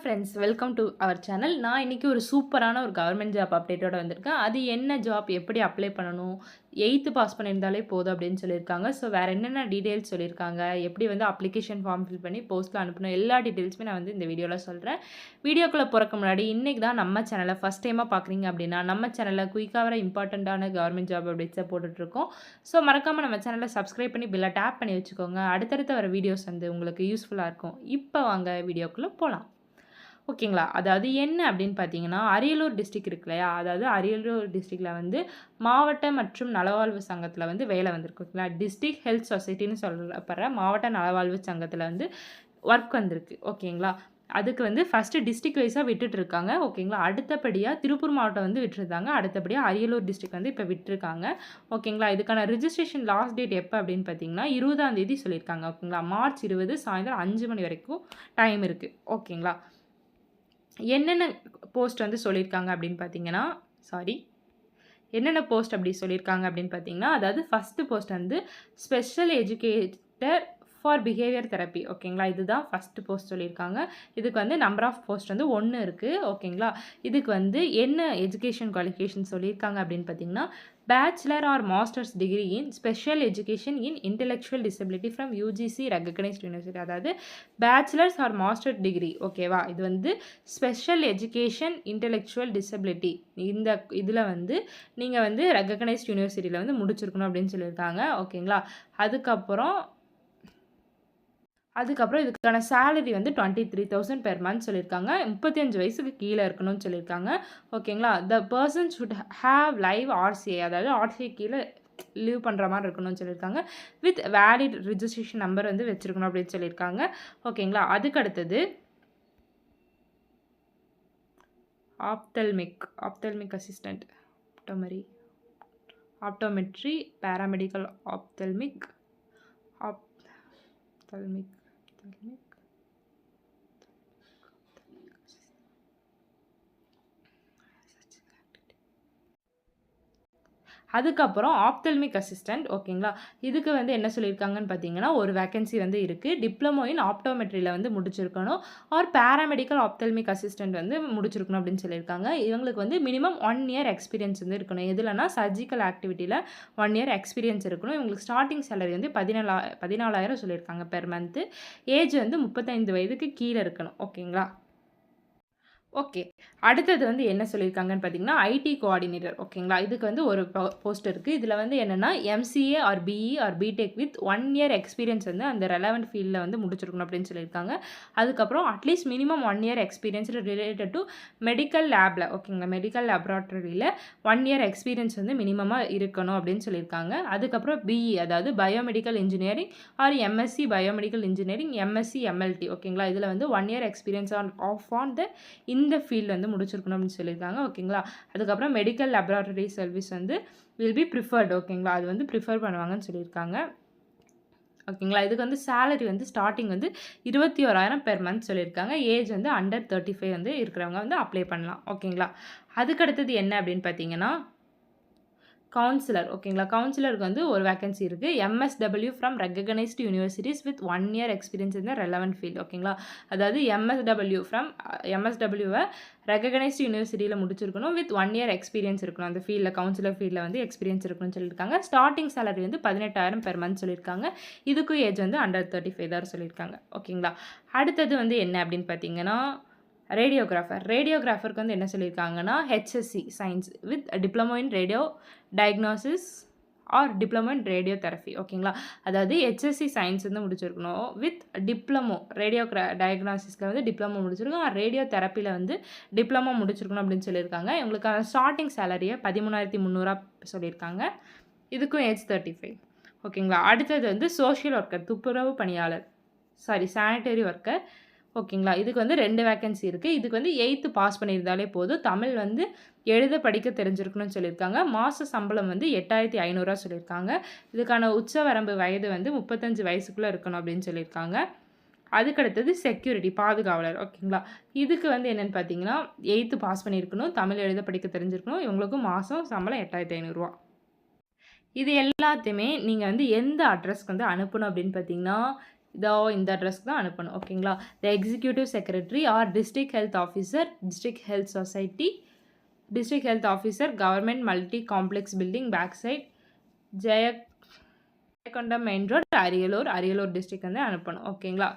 Friends welcome to our channel நான் இன்றைக்கி ஒரு சூப்பரான ஒரு கவர்மெண்ட் ஜாப் அப்டேட்டோட வந்திருக்கேன். அது என்ன ஜாப் எப்படி அப்ளை பண்ணணும்? எயித்து பாஸ் பண்ணியிருந்தாலே போதும் அப்படின்னு சொல்லியிருக்காங்க. ஸோ வேறு என்னென்ன டீட்டெயில்ஸ் சொல்லியிருக்காங்க? எப்படி வந்து அப்ளிகேஷன் ஃபார்ம் ஃபில் பண்ணி போஸ்ட்டில் அனுப்பணும்? எல்லா டீட்டெயில்ஸுமே நான் வந்து இந்த வீடியோவில் சொல்கிறேன் வீடியோக்குள்ளே போகிறக்கு முன்னாடி இன்றைக்கி தான் நம்ம சேனலை ஃபஸ்ட் டைமாக பார்க்குறீங்க அப்படின்னா நம்ம சேனலில் குயிக்காக வர இம்பார்ட்டண்ட்டான கவர்மெண்ட் ஜாப் அப்டேட்ஸை போட்டுட்ருக்கோம். ஸோ மறக்காமல் நம்ம சேனலை சப்ஸ்கிரைப் பண்ணி பில்லை டேப் பண்ணி வச்சுக்கோங்க. அடுத்தடுத்த வர வீடியோஸ் வந்து உங்களுக்கு யூஸ்ஃபுல்லாக இருக்கும். இப்போ வாங்க வீடியோக்குள்ளே போகலாம் ஓகேங்களா? அதாவது என்ன அப்படின்னு பார்த்தீங்கன்னா அரியலூர் டிஸ்ட்ரிக் இருக்கு இல்லையா? அதாவது அரியலூர் டிஸ்ட்ரிக்டில் வந்து மாவட்ட மற்றும் நலவாழ்வு சங்கத்தில் வந்து வேலை வந்திருக்கு ஓகேங்களா? டிஸ்ட்ரிக் ஹெல்த் சொசைட்டின்னு சொல்லப்படுற மாவட்ட நலவாழ்வு சங்கத்தில் வந்து ஒர்க் வந்திருக்கு ஓகேங்களா? அதுக்கு வந்து ஃபஸ்ட்டு டிஸ்ட்ரிக் வைஸாக விட்டுட்ருக்காங்க ஓகேங்களா? அடுத்தபடியாக திருப்பூர் மாவட்டம் வந்து விட்டுருந்தாங்க அடுத்தபடியாக அரியலூர் டிஸ்ட்ரிக் வந்து இப்போ விட்டுருக்காங்க ஓகேங்களா? இதுக்கான ரிஜிஸ்ட்ரேஷன் லாஸ்ட் டேட் எப்போ அப்படின்னு பார்த்தீங்கன்னா இருபதாம் தேதி சொல்லியிருக்காங்க ஓகேங்களா? மார்ச் இருபது சாயந்தரம் அஞ்சு மணி வரைக்கும் டைம் இருக்குது ஓகேங்களா? என்னென்ன போஸ்ட் வந்து சொல்லியிருக்காங்க அப்படின்னு பார்த்தீங்கன்னா சாரி என்னென்ன போஸ்ட் அப்படி சொல்லியிருக்காங்க அப்படின்னு பார்த்தீங்கன்னா அதாவது ஃபஸ்ட்டு போஸ்ட் வந்து special educator for behaviour therapy ஓகேங்களா? இதுதான் ஃபஸ்ட்டு போஸ்ட் சொல்லியிருக்காங்க. இதுக்கு வந்து நம்பர் ஆஃப் போஸ்ட் வந்து ஒன்று இருக்குது ஓகேங்களா? இதுக்கு வந்து என்ன எஜுகேஷன் குவாலிஃபிகேஷன் சொல்லியிருக்காங்க அப்படின்னு பார்த்தீங்கன்னா bachelor or masters degree in special education in intellectual disability from UGC recognised university அதாவது பேச்சுலர்ஸ் ஆர் மாஸ்டர் டிகிரி ஓகேவா? இது வந்து ஸ்பெஷல் எஜுகேஷன் இன்டெலெக்சுவல் டிசபிலிட்டி இந்த இதில் வந்து நீங்கள் வந்து ரெகக்னைஸ்ட் யூனிவர்சிட்டியில் வந்து முடிச்சிருக்கணும் அப்படின்னு சொல்லியிருக்காங்க ஓகேங்களா? அதுக்கப்புறம் அதுக்கப்புறம் இதுக்கான சேலரி வந்து twenty three thousand per month சொல்லியிருக்காங்க முப்பத்தஞ்சு வயசுக்கு கீழே இருக்கணும்னு சொல்லியிருக்காங்க. ஓகேங்களா the person should have live RCA அதாவது ஆர்சிஏ கீழே லீவ் பண்ணுற மாதிரி இருக்கணும்னு சொல்லியிருக்காங்க. வித் வேலிட் ரிஜிஸ்ட்ரேஷன் நம்பர் வந்து வச்சுருக்கணும் அப்படின்னு சொல்லியிருக்காங்க. ஓகேங்களா அதுக்கு அடுத்தது ophthalmic ophthalmic assistant optometry optometry paramedical ophthalmic ophthalmic thinking அதுக்கப்புறம் ஆப்தல்மிக் அசிஸ்டண்ட் ஓகேங்களா? இதுக்கு வந்து என்ன சொல்லியிருக்காங்கன்னு பார்த்தீங்கன்னா ஒரு வேகன்சி வந்து இருக்குது டிப்ளமோ இன் ஆப்டோமெட்ரியில் வந்து முடிச்சிருக்கணும். ஆர் பேராமெடிக்கல் ஆப்தல்மிக் அசிஸ்டண்ட் வந்து முடிச்சிருக்கணும் அப்படின்னு சொல்லியிருக்காங்க. இவங்களுக்கு வந்து மினிமம் ஒன் இயர் எக்ஸ்பீரியன்ஸ் வந்து இருக்கணும். எதுலனா சர்ஜிக்கல் ஆக்டிவிட்டியில் ஒன் இயர் எக்ஸ்பீரியன்ஸ் இருக்கணும். இவங்களுக்கு ஸ்டார்டிங் சேலரி வந்து பதினாலா பதினாலாயிரம் சொல்லியிருக்காங்க பெர் மந்த்து ஏஜ் வந்து முப்பத்தைந்து வயதுக்கு கீழே இருக்கணும். ஓகேங்களா? ஓகே. அடுத்தது வந்து என்ன சொல்லியிருக்காங்கன்னு பார்த்தீங்கன்னா ஐடி கோஆர்டினேட்டர் ஓகேங்களா? இதுக்கு வந்து ஒரு போஸ்ட் இருக்குது இதில் வந்து என்னென்னா MCA or BE or BTech with one year experience வந்து அந்த ரெலவெண்ட் ஃபீல்டில் வந்து முடிச்சிருக்கணும் அப்படின்னு சொல்லியிருக்காங்க. அதுக்கப்புறம் at least minimum one year experience related to medical லேபில் ஓகேங்களா? மெடிக்கல் லேபராட்டரியில் ஒன் இயர் எக்ஸ்பீரியன்ஸ் வந்து மினிமமாக இருக்கணும் அப்படின்னு சொல்லியிருக்காங்க. அதுக்கப்புறம் பிஇ அதாவது biomedical engineering or MSc biomedical engineering MSc MLT ஓகேங்களா? இதில் வந்து one year experience on off on the இந்த இந்த ஃபீல்டு வந்து முடிச்சிருக்கணும் அப்படின்னு சொல்லியிருக்காங்க ஓகேங்களா அதுக்கப்புறம் மெடிக்கல் லெபராட்டரி சர்வீஸ் வந்து வில் பி ப்ரிஃபர்டு ஓகேங்களா அது வந்து ப்ரிஃபர் பண்ணுவாங்கன்னு சொல்லியிருக்காங்க. ஓகேங்களா இதுக்கு வந்து சேலரி வந்து ஸ்டார்டிங் வந்து இருபத்தி ஓராயிரம் பெர் மந்த் சொல்லியிருக்காங்க. ஏஜ் வந்து அண்டர் தேர்ட்டி ஃபைவ் வந்து இருக்கிறவங்க வந்து அப்ளை பண்ணலாம் ஓகேங்களா அதுக்கடுத்தது என்ன அப்படின்னு பார்த்தீங்கன்னா கவுன்சிலர் ஓகேங்களா? கவுன்சிலருக்கு வந்து ஒரு வேகன்சி இருக்குது MSW from recognised universities with one year experience இந்த ரெலவெண்ட் ஃபீல்டு ஓகேங்களா? அதாவது எம்எஸ்டபிள்யூ ஃப்ரம் எம்எஸ்டபிள்யூவை ரெகனைஸ்டு யூனிவர்சிட்டியில் முடிச்சிருக்கணும். வித் ஒன் இயர் எக்ஸ்பீரியன்ஸ் இருக்கணும். அந்த ஃபீல்டில் கவுன்சிலர் ஃபீல்டில் வந்து எக்ஸ்பீரியன்ஸ் இருக்கணும்னு சொல்லியிருக்காங்க. ஸ்டார்டிங் சேலரி வந்து பதினெட்டாயிரம் பெர் மந்த் சொல்லியிருக்காங்க. இதுக்கும் ஏஜ் வந்து அண்டர் தேர்ட்டி ஃபைவ் தான் சொல்லியிருக்காங்க. ஓகேங்களா? அடுத்தது வந்து என்ன அப்படின்னு பார்த்தீங்கன்னா ரேடியோகிராஃபர் ரேடியோகிராஃபருக்கு வந்து என்ன சொல்லியிருக்காங்கன்னா HSC science with diploma in radio diagnosis or diploma in radio therapy ஓகேங்களா அதாவது ஹெச்எஸ்சி சயின்ஸ் வந்து முடிச்சிருக்கணும். வித் டிப்ளமோ ரேடியோ டயக்னாசிஸில் வந்து டிப்ளமோ முடிச்சிருக்கோம் ரேடியோ தெரப்பியில் வந்து டிப்ளமோ முடிச்சிருக்கணும் அப்படின்னு சொல்லியிருக்காங்க. இவங்களுக்கான ஸ்டார்டிங் சேலரியை பதிமூணாயிரத்தி முந்நூறுரூவா சொல்லியிருக்காங்க. இதுக்கும் ஏஜ் தேர்ட்டி ஃபைவ் ஓகேங்களா அடுத்தது வந்து சோஷியல் ஒர்க்கர் துப்புரவு பணியாளர். சாரி சானிட்டரி ஒர்க்கர் ஓகேங்களா? இதுக்கு வந்து ரெண்டு வேக்கன்சி இருக்குது இதுக்கு வந்து எயித்து பாஸ் பண்ணியிருந்தாலே போதும். தமிழ் வந்து எழுத படிக்க தெரிஞ்சிருக்கணும்னு சொல்லியிருக்காங்க. மாத சம்பளம் வந்து எட்டாயிரத்தி ஐநூறுரூவா சொல்லியிருக்காங்க. இதுக்கான உச்ச வரம்பு வயது வந்து முப்பத்தஞ்சு வயசுக்குள்ளே இருக்கணும் அப்படின்னு சொல்லியிருக்காங்க. அதுக்கடுத்தது செக்யூரிட்டி பாதுகாவலர். ஓகேங்களா? இதுக்கு வந்து என்னென்னு பார்த்தீங்கன்னா எயித்து பாஸ் பண்ணியிருக்கணும். தமிழ் எழுத படிக்க தெரிஞ்சிருக்கணும். இவங்களுக்கும் மாதம் சம்பளம் எட்டாயிரத்தி ஐநூறுரூவா இது எல்லாத்தையுமே நீங்கள் வந்து எந்த அட்ரஸ்க்கு வந்து அனுப்பணும் அப்படின்னு பார்த்தீங்கன்னா இதோ இந்த அட்ரஸ்க்கு தான் அனுப்பணும். ஓகேங்களா the executive secretary or district health officer district health society district health officer government multi complex building back side Jaya Jayankondam main road Ariyalur Ariyalur district வந்து அனுப்பணும் ஓகேங்களா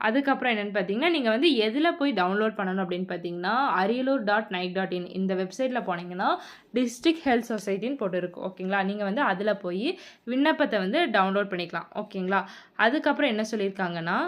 அதுக்கப்புறம் என்னென்னு பார்த்தீங்கன்னா நீங்கள் வந்து எதில் போய் டவுன்லோட் பண்ணணும் அப்படின்னு பார்த்தீங்கன்னா Ariyalur dot nic dot in இந்த வெப்சைட்டில் போனீங்கன்னா டிஸ்ட்ரிக்ட் ஹெல்த் சொசைட்டின்னு போட்டு இருக்கும் ஓகேங்களா? நீங்கள் வந்து அதில் போய் விண்ணப்பத்தை வந்து டவுன்லோட் பண்ணிக்கலாம் ஓகேங்களா? அதுக்கப்புறம் என்ன சொல்லியிருக்காங்கன்னா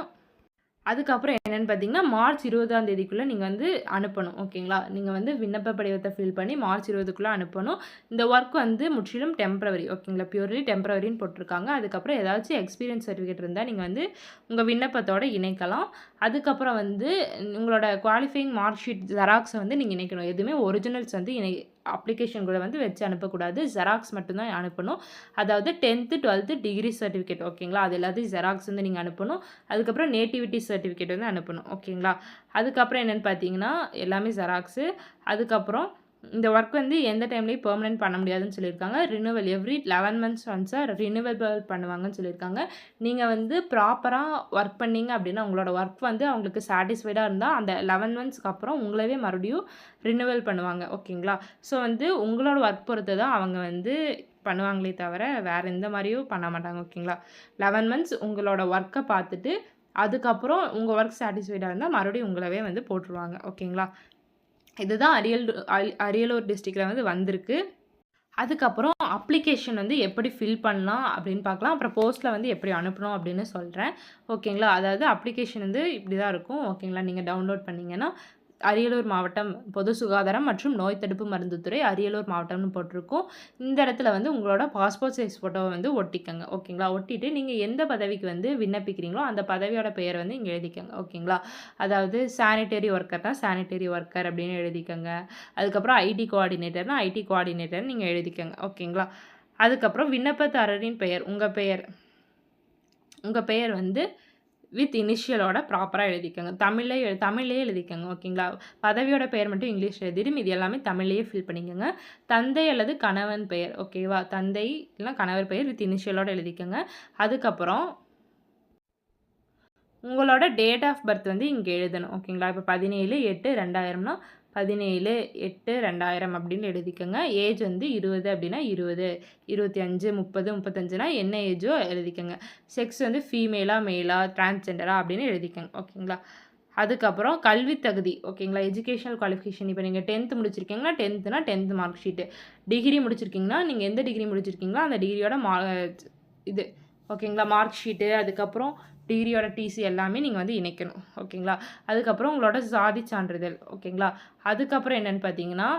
அதுக்கப்புறம் என்னென்னு பார்த்தீங்கன்னா மார்ச் இருபதாம் தேதிக்குள்ளே நீங்கள் வந்து அனுப்பணும் ஓகேங்களா? நீங்கள் வந்து விண்ணப்ப படிவத்தை ஃபில் பண்ணி மார்ச் இருபதுக்குள்ளே அனுப்பணும். இந்த ஒர்க் வந்து முற்றிலும் டெம்பரவரி ஓகேங்களா? பியூர்லி டெம்பரவரின்னு போட்டிருக்காங்க. அதுக்கப்புறம் ஏதாச்சும் எக்ஸ்பீரியன்ஸ் சர்டிஃபிகேட் இருந்தால் நீங்கள் வந்து உங்கள் விண்ணப்பத்தோடு இணைக்கலாம். அதுக்கப்புறம் வந்து உங்களோட குவாலிஃபைங் மார்க் ஷீட் ஜெராக்ஸை வந்து நீங்கள் இணைக்கணும். எதுவுமே ஒரிஜினல்ஸ் வந்து இணை அப்ளிகேஷன் கூட வந்து வச்சு அனுப்பக்கூடாது. ஜெராக்ஸ் மட்டும்தான் அனுப்பணும். அதாவது டென்த்து டுவெல்த்து டிகிரி சர்டிஃபிகேட் ஓகேங்களா? அது எல்லாத்தையும் ஜெராக்ஸ் வந்து நீங்கள் அனுப்பணும். அதுக்கப்புறம் நேட்டிவிட்டி சர்டிஃபிகேட் வந்து அனுப்பணும். ஓகேங்களா? அதுக்கப்புறம் என்னென்னு பார்த்தீங்கன்னா எல்லாமே ஜெராக்ஸு அதுக்கப்புறம் இந்த ஒர்க் வந்து எந்த டைம்லேயும் பெர்மனெண்ட் பண்ண முடியாதுன்னு சொல்லியிருக்காங்க. ரினுவல் எவ்ரி லெவன் மந்த்ஸ் ஒன்ஸாக ரினுவல் பண்ணுவாங்கன்னு சொல்லியிருக்காங்க. நீங்கள் வந்து ப்ராப்பராக ஒர்க் பண்ணீங்க அப்படின்னா உங்களோட ஒர்க் வந்து அவங்களுக்கு சாட்டிஸ்ஃபைடாக இருந்தால் அந்த லெவன் மந்த்ஸ்க்கு அப்புறம் உங்களவே மறுபடியும் ரினுவல் பண்ணுவாங்க. ஓகேங்களா ஸோ வந்து உங்களோட ஒர்க் பொறுத்து தான் அவங்க வந்து பண்ணுவாங்களே தவிர வேறு எந்த மாதிரியும் பண்ண மாட்டாங்க. ஓகேங்களா லெவன் மந்த்ஸ் உங்களோட ஒர்க்கை பார்த்துட்டு அதுக்கப்புறம் உங்கள் ஒர்க் சாட்டிஸ்ஃபைடாக இருந்தால் மறுபடியும் உங்களவே வந்து போட்டுருவாங்க. ஓகேங்களா இதுதான் அரியல் அரியலூர் டிஸ்ட்ரிக்டில் வந்து வந்திருக்கு. அதுக்கப்புறம் அப்ளிகேஷன் வந்து எப்படி ஃபில் பண்ணலாம் அப்படின்னு பார்க்கலாம். அப்புறம் போஸ்ட்டில் வந்து எப்படி அனுப்பணும் அப்படின்னு சொல்கிறேன் ஓகேங்களா அதாவது அப்ளிகேஷன் வந்து இப்படி தான் இருக்கும் ஓகேங்களா நீங்கள் டவுன்லோட் பண்ணிங்கன்னா அரியலூர் மாவட்டம் பொது சுகாதாரம் மற்றும் நோய் தடுப்பு மருந்துத்துறை அரியலூர் மாவட்டம்னு போட்டிருக்கோம். இந்த இடத்துல வந்து உங்களோட பாஸ்போர்ட் சைஸ் ஃபோட்டோவை வந்து ஒட்டிக்கங்க. ஓகேங்களா? ஒட்டிட்டு நீங்கள் எந்த பதவிக்கு வந்து விண்ணப்பிக்கிறீங்களோ அந்த பதவியோட பெயர் வந்து இங்கே எழுதிக்கங்க. ஓகேங்களா? அதாவது சானிட்டரி ஒர்க்கர் தான் சானிட்டரி ஒர்க்கர் அப்படின்னு எழுதிக்கங்க. அதுக்கப்புறம் ஐடி கோஆர்டினேட்டர்னா ஐடி கோஆர்டினேட்டர் நீங்கள் எழுதிக்கங்க. ஓகேங்களா? அதுக்கப்புறம் விண்ணப்பதாரரின் பெயர் உங்கள் பெயர் உங்கள் பெயர் வந்து வித் இனிஷியலோட ப்ராப்பராக எழுதிக்கோங்க. தமிழே எழு தமிழ்லேயே எழுதிக்கோங்க ஓகேங்களா பதவியோட பெயர் மட்டும் இங்கிலீஷில் எழுதிடும் இது எல்லாமே தமிழ்லேயே ஃபில் பண்ணிக்கோங்க. தந்தை அல்லது கணவன் பெயர் ஓகேவா தந்தை இல்லைனா கணவர் பெயர் வித் இனிஷியலோட எழுதிக்கோங்க. அதுக்கப்புறம் உங்களோட டேட் ஆஃப் பர்த் வந்து இங்கே எழுதணும் ஓகேங்களா இப்போ பதினேழு எட்டு ரெண்டாயிரம்னா பதினேழு எட்டு ரெண்டாயிரம் அப்படின்னு எழுதிக்கோங்க. ஏஜ் வந்து இருபது அப்படின்னா இருபது. இருபத்தி அஞ்சு முப்பது முப்பத்தஞ்சுனா என்ன ஏஜோ எழுதிக்கோங்க. செக்ஸ் வந்து ஃபீமேலாக மேலா டிரான்ஸ்ஜெண்டரா அப்படின்னு எழுதிக்கோங்க. ஓகேங்களா? அதுக்கப்புறம் கல்வி தகுதி. ஓகேங்களா? எஜுகேஷனல் குவாலிஃபிகேஷன் இப்போ நீங்கள் டென்த்து முடிச்சிருக்கீங்கன்னா டென்த்துனா டென்த்து மார்க் ஷீட்டு டிகிரி முடிச்சிருக்கீங்கன்னா நீங்கள் எந்த டிகிரி முடிச்சிருக்கீங்களோ அந்த டிகிரியோட மா இது. ஓகேங்களா? மார்க் ஷீட்டு அதுக்கப்புறம் டிகிரியோட டிசி எல்லாமே நீங்கள் வந்து இணைக்கணும். ஓகேங்களா? அதுக்கப்புறம் உங்களோட சாதி சான்றிதழ். ஓகேங்களா? அதுக்கப்புறம் என்னென்னு பார்த்தீங்கன்னா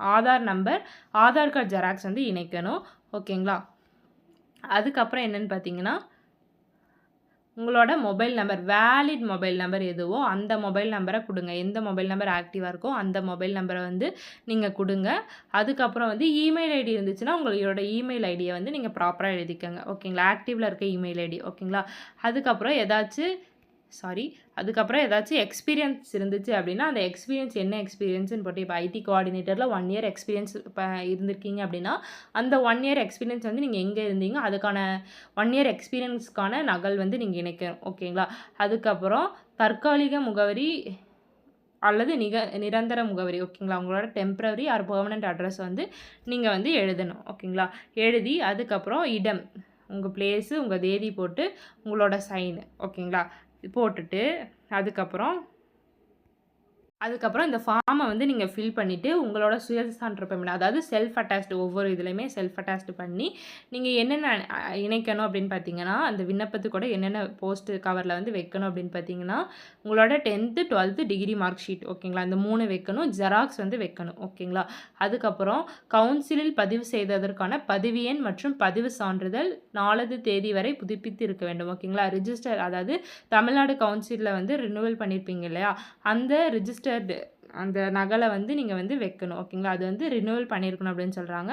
Aadhaar number Aadhaar card xerox வந்து இணைக்கணும். ஓகேங்களா? அதுக்கப்புறம் என்னென்னு பார்த்தீங்கன்னா உங்களோட mobile number valid mobile number எதுவோ அந்த மொபைல் நம்பரை கொடுங்க. எந்த மொபைல் நம்பர் ஆக்டிவாக இருக்கோ அந்த மொபைல் நம்பரை வந்து நீங்கள் கொடுங்க. அதுக்கப்புறம் வந்து இமெயில் ஐடி இருந்துச்சுன்னா உங்களோட இமெயில் ஐடியை வந்து நீங்கள் ப்ராப்பராக எழுதிக்கோங்க. ஓகேங்களா? ஆக்டிவில் இருக்க இமெயில் ஐடி. ஓகேங்களா? அதுக்கப்புறம் ஏதாச்சும் சாரி அதுக்கப்புறம் ஏதாச்சும் எக்ஸ்பீரியன்ஸ் இருந்துச்சு அப்படின்னா அந்த எக்ஸ்பீரியன்ஸ் என்ன எக்ஸ்பீரியன்ஸ்னு போட்டு இப்போ ஐடி கோஆர்டினேட்டரில் ஒன் இயர் எக்ஸ்பீரியன்ஸ் இப்போ இருந்திருக்கீங்க அப்படின்னா அந்த ஒன் இயர் எக்ஸ்பீரியன்ஸ் வந்து நீங்கள் எங்கே இருந்தீங்க? அதுக்கான ஒன் இயர் எக்ஸ்பீரியன்ஸ்க்கான நகல் வந்து நீங்கள் இணைக்கணும் ஓகேங்களா அதுக்கப்புறம் தற்காலிக முகவரி அல்லது நிக நிரந்தர முகவரி ஓகேங்களா உங்களோட டெம்ப்ரவரி ஆர் பெர்மனண்ட் அட்ரஸ் வந்து நீங்கள் வந்து எழுதணும் ஓகேங்களா எழுதி அதுக்கப்புறம் இடம் உங்கள் பிளேஸு உங்கள் தேதி போட்டு உங்களோட சைனு ஓகேங்களா போட்டுட்டு அதுக்கப்புறம் அதுக்கப்புறம் இந்த ஃபார்மை வந்து நீங்கள் ஃபில் பண்ணிவிட்டு உங்களோட சுயசான்று பெமெண்ட் அதாவது செல்ஃப் அட்டாச்டு ஒவ்வொரு இதுலையுமே செல்ஃப் அட்டாச்டு பண்ணி நீங்கள் என்னென்ன இணைக்கணும் அப்படின்னு பார்த்தீங்கன்னா அந்த விண்ணப்பத்து கூட என்னென்ன போஸ்ட் கவரில் வந்து வைக்கணும் அப்படின்னு பார்த்தீங்கன்னா உங்களோட tenth twelfth degree mark sheet ஓகேங்களா இந்த மூணு வைக்கணும் ஜெராக்ஸ் வந்து வைக்கணும் ஓகேங்களா அதுக்கப்புறம் கவுன்சிலில் பதிவு செய்ததற்கான பதிவு எண் மற்றும் பதிவு சான்றிதழ் நாலது தேதி வரை புதுப்பித்து இருக்க வேண்டும் ஓகேங்களா ரிஜிஸ்டர் அதாவது தமிழ்நாடு கவுன்சிலில் வந்து ரினுவல் பண்ணியிருப்பீங்க இல்லையா? அந்த ரிஜிஸ்டர் ரெஜிஸ்டர்டு அந்த நகலை வந்து நீங்கள் வந்து வைக்கணும் ஓகேங்களா? அது வந்து ரினுவல் பண்ணியிருக்கணும் அப்படின்னு சொல்கிறாங்க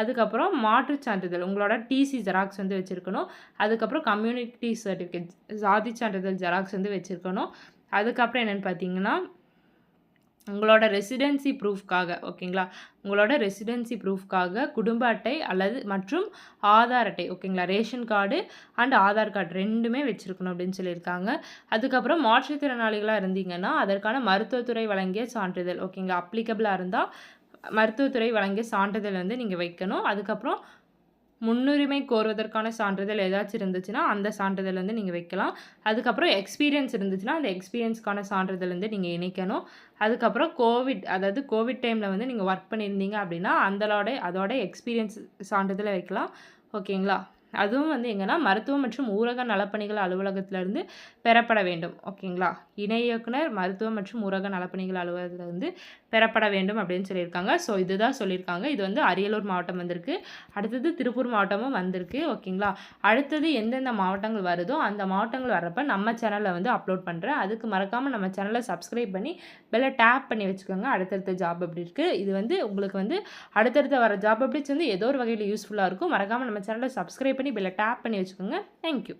அதுக்கப்புறம் மாற்றுச் சான்றிதழ் உங்களோட டிசி ஜெராக்ஸ் வந்து வச்சுருக்கணும். அதுக்கப்புறம் கம்யூனிட்டி சர்டிஃபிகேட் சாதி சான்றிதழ் ஜெராக்ஸ் வந்து வச்சுருக்கணும். அதுக்கப்புறம் என்னென்னு பார்த்தீங்கன்னா உங்களோட ரெசிடென்சி ப்ரூஃப்காக ஓகேங்களா உங்களோட ரெசிடென்சி ப்ரூஃப்காக குடும்ப அட்டை அல்லது மற்றும் ஆதார் அட்டை ஓகேங்களா ration card and Aadhaar card ரெண்டுமே வச்சுருக்கணும் அப்படின்னு சொல்லியிருக்காங்க. அதுக்கப்புறம் மாற்றுத்திறனாளிகளாக இருந்தீங்கன்னா அதற்கான மருத்துவத்துறை வழங்கிய சான்றிதழ் ஓகேங்களா அப்ளிகபிளாக இருந்தால் மருத்துவத்துறை வழங்கிய சான்றிதழ் வந்து நீங்கள் வைக்கணும். அதுக்கப்புறம் முன்னுரிமை கோருவதற்கான சான்றிதழ் ஏதாச்சும் இருந்துச்சுன்னா அந்த சான்றிதழ் வந்து நீங்கள் வைக்கலாம். அதுக்கப்புறம் எக்ஸ்பீரியன்ஸ் இருந்துச்சுன்னா அந்த எக்ஸ்பீரியன்ஸ்க்கான சான்றிதழ் வந்து நீங்கள் இணைக்கணும். அதுக்கப்புறம் கோவிட் அதாவது கோவிட் டைமில் வந்து நீங்கள் ஒர்க் பண்ணியிருந்தீங்க அப்படின்னா அந்தளோட அதோட எக்ஸ்பீரியன்ஸ் சான்றிதழை வைக்கலாம். ஓகேங்களா? அதுவும் வந்து எங்கன்னா மருத்துவம் மற்றும் ஊரக நலப்பணிகள் அலுவலகத்திலிருந்து பெறப்பட வேண்டும். ஓகேங்களா? இணை இயக்குனர் மருத்துவம் மற்றும் ஊரக நலப்பணிகள் அலுவலகத்திலிருந்து பெறப்பட வேண்டும் அப்படின்னு சொல்லியிருக்காங்க. ஸோ இதுதான் சொல்லியிருக்காங்க. இது வந்து அரியலூர் மாவட்டம் வந்திருக்கு. அடுத்தது திருப்பூர் மாவட்டமும் வந்திருக்கு. ஓகேங்களா? அடுத்தது எந்தெந்த மாவட்டங்கள் வருதோ அந்த மாவட்டங்கள் வர்றப்ப நம்ம சேனலில் வந்து அப்லோட் பண்ணுறேன் அதுக்கு மறக்காமல் நம்ம சேனலை சப்ஸ்கிரைப் பண்ணி வெளில டேப் பண்ணி வச்சுக்கோங்க. அடுத்தடுத்த ஜாப் அப்படி இருக்குது இது வந்து உங்களுக்கு வந்து அடுத்தடுத்த வர ஜாப் அப்டேட்ஸ் வந்து ஏதோ ஒரு வகையில் யூஸ்ஃபுல்லாக இருக்கும். மறக்காமல் நம்ம சேனலை சப்ஸ்கிரைப் பண்ணி பெல்லை டேப் பண்ணி வச்சுக்கோங்க. தேங்க்யூ